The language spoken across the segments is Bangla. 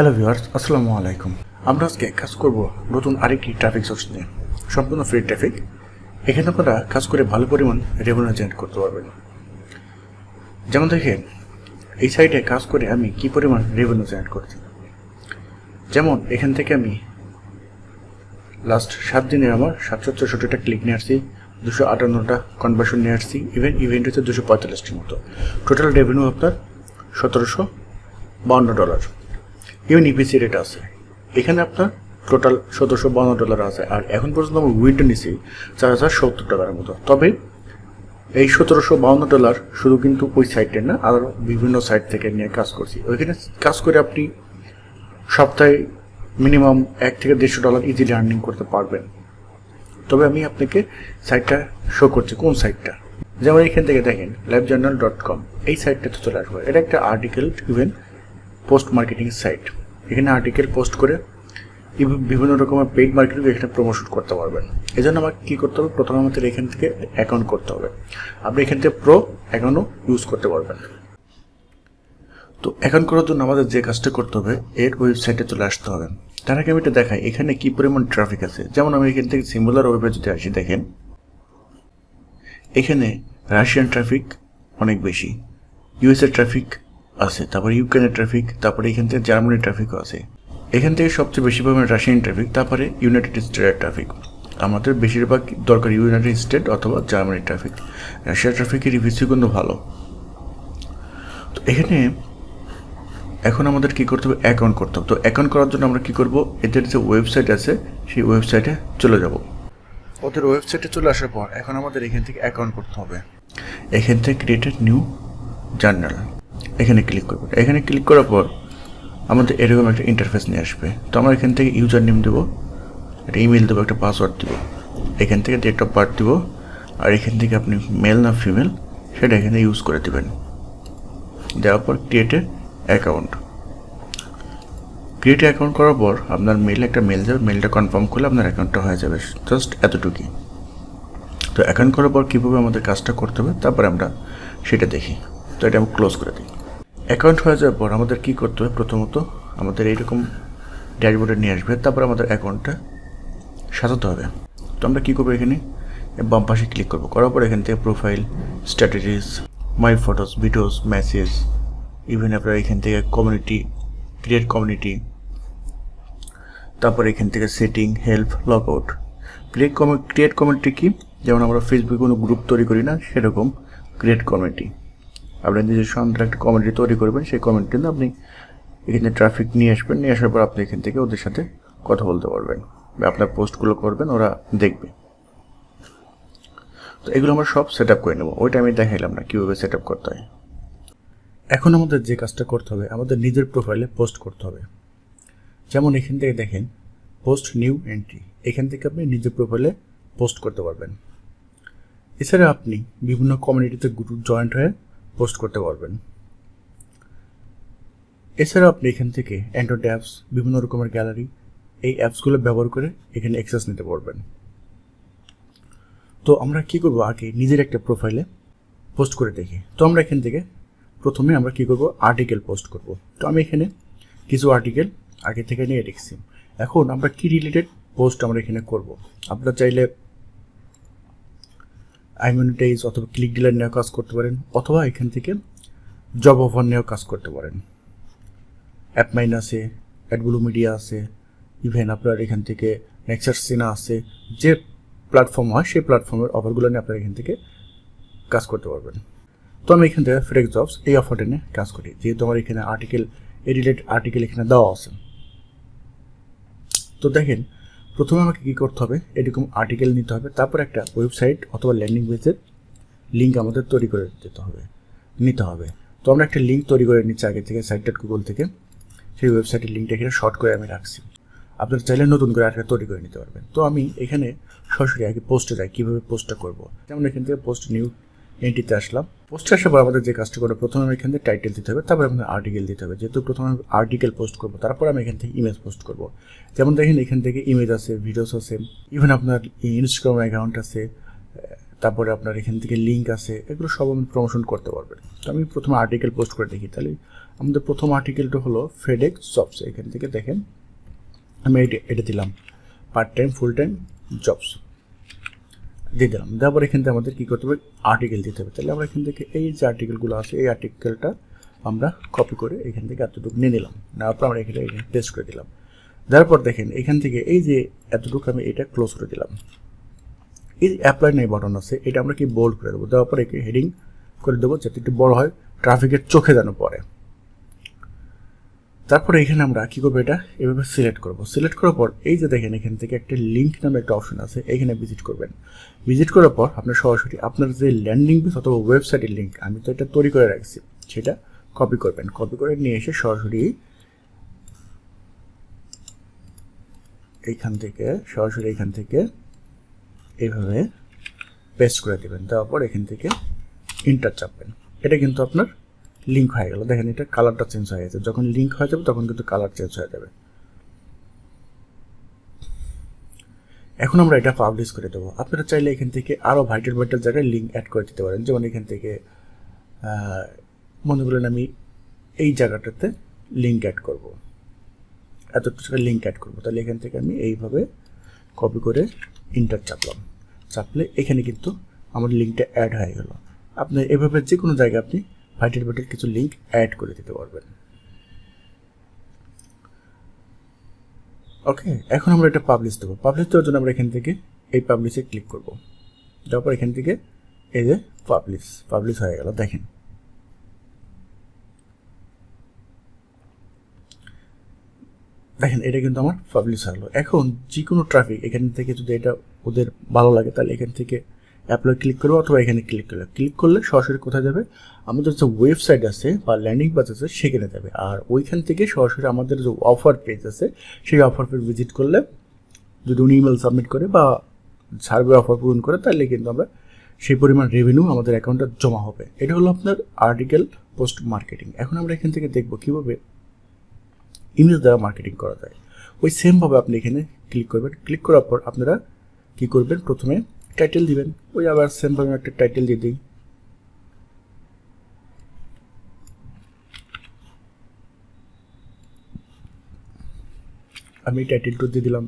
হ্যালো ভিউয়ার্স আসসালামু আলাইকুম। আমরা আজকে কাজ করব নতুন আরেকটি ট্রাফিক সোর্স নিয়ে। সম্পূর্ণ ফ্রি ট্রাফিক এখানে আপনারা কাজ করে ভালো পরিমাণ রেভিনিউ জেনারেট করতে পারবেন। যেমন দেখেন, এই সাইটে কাজ করে আমি কি পরিমাণ রেভিনিউ জেনারেট করছি? যেমন এখান থেকে আমি লাস্ট সাত দিনে আমার সাতশো চৌষট্টিটা ক্লিক নিয়ে আসছি, দুশো আটান্নটা কনভার্সন নিয়ে আসছি ইভেন ইভেন্ট হচ্ছে দুশো পঁয়তাল্লিশটির মতো। টোটাল রেভিনিউ আপনার সতেরোশো বাউন্ন ডলার ইভেন ইপিসি রেট আছে। এখানে আপনার টোটাল সতেরোশো বাউন্ন ডলার আছে। আর এখন পর্যন্ত আমি উইন্ডো নিছি চার হাজার সত্তর টাকার মতো। তবে এই সতেরোশো বাউন্ন ডলার শুধু কিন্তু ওই সাইটের না, আর বিভিন্ন সাইট থেকে নিয়ে কাজ করছি। ওইখানে কাজ করে আপনি সপ্তাহে মিনিমাম এক থেকে দেড়শো ডলার ইজিলি আর্নিং করতে পারবেন। তবে আমি আপনাকে সাইটটা শো করছি, কোন সাইটটা যেমন এখান থেকে দেখেন লাইভ জার্নাল ডট কম এই সাইটটাতে চলে আসবে। এটা একটা article even post marketing site এখানে আর্টিকেল পোস্ট করে বিভিন্ন রকমের পেইড মার্কেটিং এখানে প্রমোশন করতে পারবেন। এই জন্য আমাকে কী করতে হবে? প্রথমে আমাদের এখান থেকে অ্যাকাউন্ট করতে হবে। আপনি এখান থেকে প্রো অ্যাকাউন্টও ইউজ করতে পারবেন। তো অ্যাকাউন্ট করার জন্য আমাদের যে কাজটা করতে হবে, এর ওয়েবসাইটে চলে আসতে হবে। তার আগে আমি এটা দেখাই, এখানে কী পরিমাণ ট্রাফিক আছে? যেমন আমি এখান থেকে সিমুলার ওয়েবে যদি আসি, দেখেন। এখানে রাশিয়ান ট্রাফিক অনেক বেশি। ইউএসএ ট্রাফিক আছে। তারপরে ইউক্রেনের ট্রাফিক তারপরে এখান থেকে জার্মানির ট্রাফিকও আছে। এখান থেকে সবচেয়ে বেশি পরিমাণে রাশিয়ান ট্রাফিক তারপরে ইউনাইটেড স্টেটের ট্রাফিক আমাদের বেশিরভাগ দরকার ইউনাইটেড স্টেট অথবা জার্মানির ট্রাফিক রাশিয়ার ট্রাফিকের রিভিউসি কিন্তু ভালো। তো এখানে এখন আমাদের কি করতে হবে? অ্যাকাউন্ট করতে হবে। তো অ্যাকাউন্ট করার জন্য আমরা কি করব? এদের যে ওয়েবসাইট আছে, সেই ওয়েবসাইটে চলে যাব। ওদের ওয়েবসাইটে চলে আসার পর এখন আমাদের এখান থেকে অ্যাকাউন্ট করতে হবে। এখান থেকে ক্রিয়েটেড নিউ জার্নাল এখানে ক্লিক করব। এখানে ক্লিক করার পর আমাদের এরকম একটা ইন্টারফেস নিয়ে আসবে। তো আমরা এখান থেকে ইউজার নেম দেবো, একটা ইমেল দেবো, একটা পাসওয়ার্ড দেবো। এখান থেকে ডেট অফ বার্থ দেবো, আর এখান থেকে আপনি মেল না ফিমেল সেটা এখানে ইউজ করে দেবেন। দেওয়ার পর ক্রিয়েটে অ্যাকাউন্ট ক্রিয়েট অ্যাকাউন্ট করার পর আপনার মেলে একটা মেল যাবে মেলটা কনফার্ম করলে আপনার অ্যাকাউন্টটা হয়ে যাবে জাস্ট এতটুকুই। তো অ্যাকাউন্ট করার পর কীভাবে আমাদের কাজটা করতে হবে, তারপরে আমরা সেটা দেখি। তো এটা আমি ক্লোজ করে দিই। অ্যাকাউন্ট হয়ে যাওয়ার পর আমাদের কী করতে হবে? প্রথমত আমাদের এইরকম ড্যাশবোর্ডে নিয়ে আসবে। তারপর আমাদের অ্যাকাউন্টটা সাজাতে হবে। তো আমরা কী করব এখানে? বাম পাশে ক্লিক করব। করার পর এখান থেকে profile strategies my photos videos message even আপনার এখান থেকে কমিউনিটি ক্রিয়েট কমিউনিটি তারপর এখান থেকে setting help log out create create community কি? যেমন আমরা ফেসবুকে কোনো গ্রুপ তৈরি করি না, সেরকম ক্রিয়েট কমিউনিটি আপনি নিজস্ব আন্দার একটা কমিউনিটি তৈরি করবেন, সেই কমিউনিটিতে আপনি এখানে ট্রাফিক নিয়ে আসবেন, নিয়ে আসার পর আপনি এখান থেকে ওদের সাথে কথা বলতে পারবেন বা আপনার পোস্টগুলো করবেন, ওরা দেখবে। তো এগুলো আমরা সব সেট আপ করে নেব। ওইটা আমি দেখাইলাম না, কীভাবে সেট আপ করতে হয়। এখন আমাদের যে কাজটা করতে হবে, আমাদের নিজের প্রোফাইলে পোস্ট করতে হবে। যেমন এখান থেকে দেখেন পোস্ট নিউ এন্ট্রি এখান থেকে আপনি নিজের প্রোফাইলে পোস্ট করতে পারবেন। এছাড়া আপনি বিভিন্ন কমিউনিটিতে গ্রুপ জয়েন্ট হয়ে পোস্ট করতে পারবেন। এছাড়া আপনি এখান থেকে অ্যান্ড্রয়েড অ্যাপস বিভিন্ন রকমের গ্যালারি এই অ্যাপসগুলো ব্যবহার করে এখানে অ্যাক্সেস নিতে পারবেন। তো আমরা কি করব আগে নিজের একটা প্রোফাইলে পোস্ট করে দেখি। তো আমরা এখান থেকে প্রথমে আমরা কি করব? আর্টিকেল পোস্ট করব। তো আমি এখানে কিছু আর্টিকেল আগে থেকে নিয়ে রেখেছি। এখন আমরা কি রিলেটেড পোস্ট আমরা এখানে করব? আপনারা চাইলে আইমনিটাইজ অথবা ক্লিক ডিলার নিয়েও কাজ করতে পারেন, অথবা এখান থেকে জব অফার নিয়েও কাজ করতে পারেন। অ্যাপমাইন আছে অ্যাডব্লু মিডিয়া আছে ইভেন আপনার এখান থেকে নেক্সার সিনা আছে, যে প্ল্যাটফর্ম হয় সেই প্ল্যাটফর্মের অফারগুলো নিয়ে আপনারা এখান থেকে কাজ করতে পারবেন। তো আমি এখান থেকে ফ্রেক্স জবস এই অফারটা নিয়ে কাজ করি, যেহেতু আমার এখানে আর্টিকেল এই রিলেটেড আর্টিকেল এখানে দেওয়া আছে। তো দেখেন প্রথমে আমাকে কী করতে হবে, এরকম আর্টিকেল নিতে হবে, তারপর একটা ওয়েবসাইট অথবা ল্যান্ডিং পেজের লিঙ্ক আমাদের তৈরি করে দিতে হবে, নিতে হবে। তো আমরা একটা লিঙ্ক তৈরি করে নিচ্ছি আগে থেকে সাইট ডট গুগল থেকে। সেই ওয়েবসাইটের লিঙ্কটা এখানে শর্ট করে আমি রাখছি। আপনারা চাইলে নতুন করে আরেকটা তৈরি করে নিতে পারবেন। তো আমি এখানে সরাসরি আগে পোস্টে যাই, কীভাবে পোস্টটা করব। যেমন এখান থেকে পোস্ট নিউ এন্ট্রিতে আসলাম। পোস্টে আসার পর আমাদের যে কাজটা করব, প্রথমে আমি এখান থেকে টাইটেল দিতে হবে, তারপর আমাদের আর্টিকেল দিতে হবে। যেহেতু প্রথমে আমি আর্টিকেল পোস্ট করব, তারপর আমি এখান থেকে ইমেজ পোস্ট করব। যেমন দেখেন, এখান থেকে ইমেজ আছে ভিডিওস আছে ইভেন আপনার ইনস্টাগ্রাম অ্যাকাউন্ট আছে তারপরে আপনার এখান থেকে লিঙ্ক আছে, এগুলো সব আপনি প্রমোশন করতে পারবেন। তো আমি প্রথমে আর্টিকেল পোস্ট করে দেখি। তাহলে আমাদের প্রথম আর্টিকেলটা হলো ফেডেক্স জবস এখান থেকে দেখেন, আমি এটা এটা দিলাম part time full time jobs দিয়ে দিলাম। দেওয়ার পর এখান থেকে আমাদের কী করতে হবে? আর্টিকেল দিতে হবে। তাহলে আমরা এখান থেকে এই যে আর্টিকেলগুলো আছে, এই আর্টিকেলটা আমরা কপি করে এখান থেকে এতটুকু নিয়ে নিলাম। নেওয়ার পর আমরা এখানে এখানে পেস্ট করে দিলাম। তারপর দেখেন, এখান থেকে এই যে এতটুকু আমি এটা ক্লোজ করে দিলাম। এই যে অ্যাপ্লাই নাই বাটন আছে, এটা আমরা কি বোল্ড করে দেবো? দেওয়ার পর একে হেডিং করে দেবো, যাতে একটু বড় হয় ট্রাফিকের চোখে যেন পড়ে। তারপরে এখানে আমরা কী করব এটা? এভাবে সিলেক্ট করব। সিলেক্ট করার পর এই যে দেখেন এখান থেকে একটা লিঙ্ক নামে একটা অপশন আছে, এখানে ভিজিট করবেন। ভিজিট করার পর আপনার সরাসরি আপনার যে ল্যান্ডিং পেজ অথবা ওয়েবসাইটের লিঙ্ক আমি তো এটা তৈরি করে রাখছি, সেটা কপি করবেন। কপি করে নিয়ে এসে সরাসরি এইখান থেকে, সরাসরি এখান থেকে এইভাবে পেস্ট করে দেবেন। তারপর এখান থেকে ইন্টার চাপবেন। এটা কিন্তু আপনার লিঙ্ক হয়ে গেল। দেখেন, এটা কালারটা চেঞ্জ হয়ে গেছে। যখন লিঙ্ক হয়ে যাবে, তখন কিন্তু কালার চেঞ্জ হয়ে যাবে। এখন আমরা এটা পাবলিশ করে দেবো। আপনারা চাইলে এখান থেকে আরও ভাইটাল ভাইটাল জায়গায় লিঙ্ক অ্যাড করে দিতে পারেন। যেমন এখান থেকে মনে করেন আমি এই জায়গাটাতে লিঙ্ক অ্যাড করব। এতটুকু লিঙ্ক অ্যাড করব। তাহলে এখান থেকে আমি এইভাবে কপি করে ইন্টার চাপলাম। চাপলে এখানে কিন্তু আমার লিঙ্কটা অ্যাড হয়ে গেল। আপনি এভাবে যে কোনো জায়গায় আপনি ভাইটাল ভাইটাল কিছু লিঙ্ক অ্যাড করে দিতে পারবেন। ওকে এখন আমরা এটা পাবলিশ দেবো। পাবলিশ দেওয়ার জন্য আমরা এখান থেকে এই পাবলিশে ক্লিক করব। তারপর এখান থেকে এই যে পাবলিশ পাবলিশ হয়ে গেল, দেখেন। দেখেন, এটা কিন্তু আমার পাবলিশ হলো এখন যে কোনো ট্রাফিক এখান থেকে যদি এটা ওদের ভালো লাগে, তাহলে এখান থেকে অ্যাপ্লাই ক্লিক করব অথবা এখানে ক্লিক করবে। ক্লিক করলে সরাসরি কোথায় যাবে? আমাদের যে ওয়েবসাইট আছে বা ল্যান্ডিং পেজ আছে সেখানে যাবে। আর ওইখান থেকে সরাসরি আমাদের যে অফার পেজ আছে, সেই অফার পেজ ভিজিট করলে যদি উনি ইমেল সাবমিট করে বা সার্ভে অফার পূরণ করে, তাহলে কিন্তু আমরা সেই পরিমাণ রেভিনিউ আমাদের অ্যাকাউন্টে জমা হবে। এটা হলো আপনার আর্টিকেল পোস্ট মার্কেটিং এখন আমরা এখান থেকে দেখব কীভাবে ইমেজ দ্বারা মার্কেটিং করা যায়। ওই সেমভাবে আপনি এখানে ক্লিক করবেন। ক্লিক করার পর আপনারা কী করবেন? প্রথমে টাইটেল দিবেন। ওই আবার সেমভাবে একটা টাইটেল দিয়ে দিই। আমি টাইটেলটা দিয়ে দিলাম।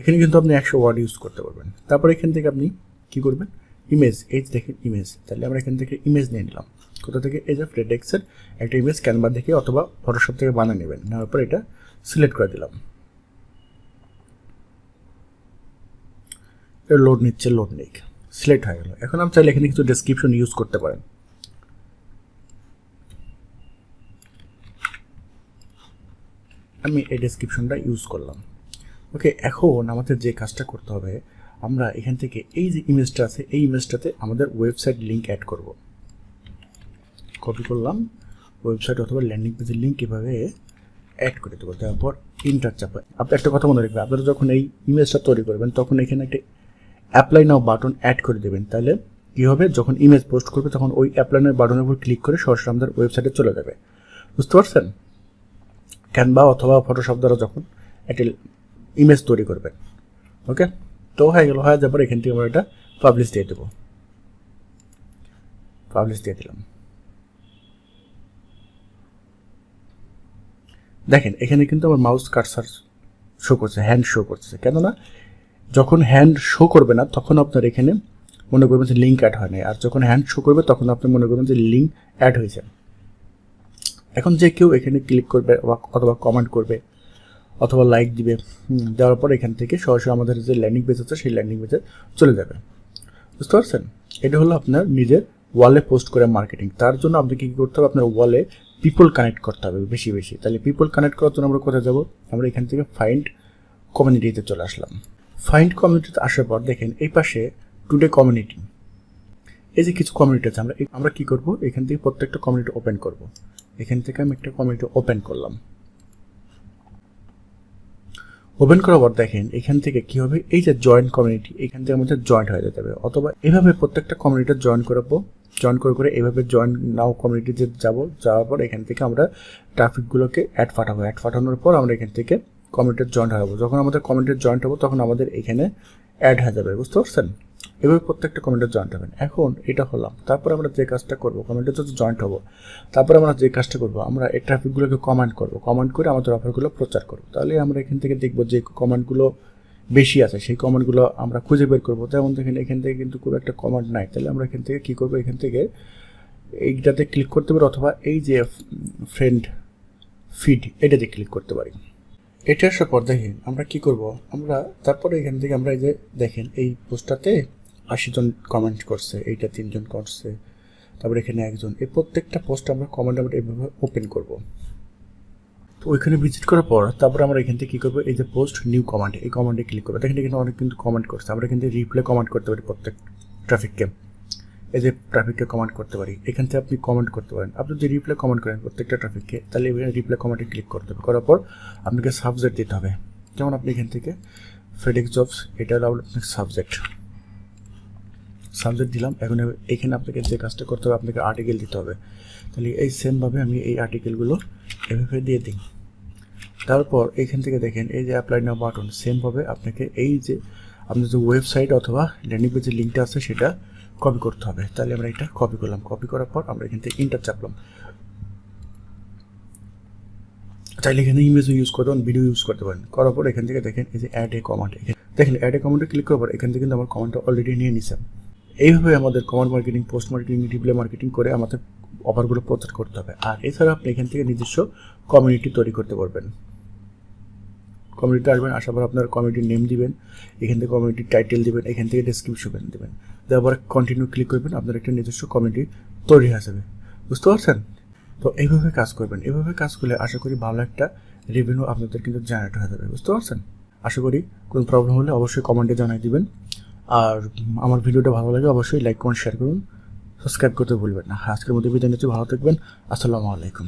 এখানে কিন্তু আপনি একশো ওয়ার্ড ইউজ করতে পারবেন। তারপর এখান থেকে আপনি কি করবেন? ইমেজ এই দেখেন ইমেজ তাহলে আমরা এখান থেকে ইমেজ নিয়ে নিলাম। কোথা থেকে? এই যে ফ্রেডেক্সের একটা ইমেজ ক্যানভা থেকে অথবা ফটোশপ থেকে বানিয়ে নেবেন। নেওয়ার পর এটা সিলেক্ট করে দিলাম। লোড নিচ্ছে লোড নেই। সিলেক্ট হয়ে গেল। এখন আপনি চাইলে এখানে কিছু ডেসক্রিপশন ইউজ করতে পারেন। আমি এই ডেসক্রিপশনটা ইউজ করলাম। ওকে এখন আমাদের যে কাজটা করতে হবে, আমরা এখান থেকে এই যে ইমেজটা আছে, এই ইমেজটাতে আমাদের ওয়েবসাইট লিঙ্ক অ্যাড করব। কপি করলাম। ওয়েবসাইট অথবা ল্যান্ডিং পেজের লিঙ্ক এভাবে অ্যাড করে দেবো। তারপর ইন্টার চাপে আপনি একটা কথা মনে রাখবেন, আপনারা যখন এই ইমেজটা তৈরি করবেন, তখন এখানে একটা অ্যাপ্লাই নাও বাটন অ্যাড করে দেবেন। তাহলে কী হবে? যখন ইমেজ পোস্ট করবে, তখন ওই অ্যাপ্লাই নাও বাটনের উপর ক্লিক করে সরাসরি আমাদের ওয়েবসাইটে চলে যাবে। বুঝতে পারছেন? ক্যানভা অথবা ফটোশপ দ্বারা যখন একটা ইমেজ তৈরি করবেন ওকে তো হয়ে গেল, হয়ে যাবার, এখান থেকে আমরা এটা পাবলিশ দিয়ে দেবো। পাবলিশ দিয়ে দিলাম। দেখেন, এখানে কিন্তু আমার মাউস কাটসার শো করছে হ্যান্ড শো করছে। কেননা যখন হ্যান্ড শো করবে না, তখন আপনার এখানে মনে করবেন যে লিঙ্ক অ্যাড হয় আর যখন হ্যান্ড শো করবে, তখন আপনি মনে করবেন যে লিঙ্ক অ্যাড হয়েছে। এখন যে কেউ এখানে ক্লিক করবে অথবা কমেন্ট করবে অথবা লাইক দিবে দেওয়ার পর এখান থেকে সরাসরি আমাদের যে ল্যান্ডিং পেজ আছে, সেই ল্যান্ডিং পেজে চলে যাবে। বুঝতে পারছেন? এটা হলো আপনার নিজের ওয়ালে পোস্ট করে মার্কেটিং তার জন্য আপনাকে কী করতে হবে? আপনার ওয়ালে পিপল কানেক্ট করতে হবে বেশি বেশি। তাহলে পিপল কানেক্ট করার জন্য আমরা কোথায় যাব? আমরা এখান থেকে ফাইন্ড কমিউনিটিতে চলে আসলাম। ফাইন্ড কমিউনিটিতে আসার পর দেখেন এই পাশে টুডে কমিউনিটি এই যে কিছু কমিউনিটি আছে, আমরা আমরা কী করব? এখান থেকে প্রত্যেকটা কমিউনিটি ওপেন করব। এখান থেকে আমি একটা কমিউনিটি ওপেন করলাম। ওপেন করার পর দেখেন, এখান থেকে কি হবে? এই যে জয়েন্ট কমিউনিটি এখান থেকে আমাদের জয়েন্ট হয়ে যেতে হবে। অথবা এভাবে প্রত্যেকটা কমিউনিটি জয়েন করাবো। জয়েন করে করে এভাবে জয়েন নাও কমিউনিটিতে যাব। যাওয়ার পর এখান থেকে আমরা ট্রাফিকগুলোকে অ্যাড পাঠাবো। অ্যাড পাঠানোর পর আমরা এখান থেকে কমিউনিটির জয়েন্ট হব যখন আমাদের কমেন্টের জয়েন্ট হব, তখন আমাদের এখানে অ্যাড হয়ে যাবে, বুঝতে পারছেন? এভাবে প্রত্যেকটা কমেন্টে জয়েন্ট হবেন। এখন এটা হলাম। তারপর আমরা যে কাজটা করব কমেন্টে যত জয়েন্ট হব। তারপর আমরা যে কাজটা করব, আমরা এই ট্রাফিকগুলোকে কমেন্ট করব। কমেন্ট করে আমাদের অফারগুলো প্রচার করব। তাহলে আমরা এখান থেকে দেখব যে কমেন্টগুলো বেশি আছে। সেই কমেন্টগুলো আমরা খুঁজে বের করব। যেমন দেখেন, এখান থেকে কিন্তু খুব একটা কমেন্ট নাই। তাহলে আমরা এখান থেকে কী করব? এখান থেকে এইটাতে ক্লিক করতে পারি অথবা এই যে ফ্রেন্ড ফিড এটাতে ক্লিক করতে পারি। এটা আসার পর দেখেন আমরা কি করব? আমরা তারপরে এখান থেকে আমরা এই যে দেখেন, এই পোস্টটাতে আশি জন কমেন্ট করছে, এইটা তিনজন করছে, তারপরে এখানে একজন। এই প্রত্যেকটা পোস্ট আমরা কমেন্ট আমরা এইভাবে ওপেন করব। তো ওইখানে ভিজিট করার পর তারপর আমরা এখান থেকে কী করব? এই যে পোস্ট নিউ কমান্ড এই কমান্ডে ক্লিক করব। দেখেন এখানে অনেক কিন্তু কমেন্ট করছে। আমরা কিন্তু রিপ্লে কমেন্ট করতে পারি প্রত্যেক ট্রাফিককে এই যে ট্রাফিককে কমান্ড করতে পারি, এখান থেকে আপনি কমেন্ট করতে পারেন। আপনি যদি রিপ্লাই কমেন্ট করেন প্রত্যেকটা ট্রাফিককে তাহলে এখানে রিপ্লাই কমেন্টে ক্লিক করতে হবে করার পর আপনাকে সাবজেক্ট দিতে হবে। যেমন আপনি এখান থেকে ফেডেক্স জবস এটা হলো আপনার সাবজেক্ট সাবজেক্ট দিলাম, এখন এখানে আপনাকে যে কাজটা করতে হবে, আপনাকে আর্টিকেল দিতে হবে। তাহলে এই সেমভাবে আমি এই আর্টিকেলগুলো এভাবে দিয়ে দিই। তারপর এখান থেকে দেখেন, এই যে অ্যাপ্লাই নাও বাটন সেমভাবে আপনাকে এই যে, আপনার যে ওয়েবসাইট অথবা ল্যান্ডিং পেজের লিঙ্কটা আছে, সেটা কপি করতে হবে। তাহলে আমরা এটা কপি করলাম। কপি করার পর আমরা এখান থেকে ইন্টার চাপলাম। চাইলে এখানে ইমেজও ইউজ করতে পারেন ভিডিও ইউজ করতে পারেন। করার পর এখান থেকে দেখেন এই যে অ্যাড এ কমেন্ট দেখেন অ্যাড এ কমেন্টে ক্লিক করার পর এখান থেকে কিন্তু আমার কমেন্টটা অলরেডি নিয়ে নিছে। এইভাবে আমাদের comment marketing post marketing display marketing করে আমাদের অফারগুলো প্রচার করতে হবে। আর এছাড়া আপনি এখান থেকে নিজস্ব কমিউনিটি তৈরি করতে পারবেন। কমিউনিটি আসবেন আসার পর আপনার কমিউনিটির নেম দিবেন, এখান থেকে কমিউনিটির টাইটেল দিবেন, এখান থেকে ডেসক্রিপশন দেবেন। দেওয়ার পরে কন্টিনিউ ক্লিক করবেন, আপনার একটা নিজস্ব কমিউনিটি তৈরি হয়ে যাবে। বুঝতে পারছেন? তো এইভাবে কাজ করবেন এভাবে কাজ করলে আশা করি ভালো একটা রেভিনিউ আপনাদের কিন্তু জেনারেট হয়ে যাবে, বুঝতে পারছেন? আশা করি কোনো প্রবলেম হলে অবশ্যই কমেন্টে জানাই দিবেন। আর আমার ভিডিওটা ভালো লাগে অবশ্যই লাইক কমেন্ট শেয়ার করুন। সাবস্ক্রাইব করতে ভুলবেন না। আজকের মধ্যে বিদায় নিচ্ছি, ভালো থাকবেন। আসসালামু আলাইকুম।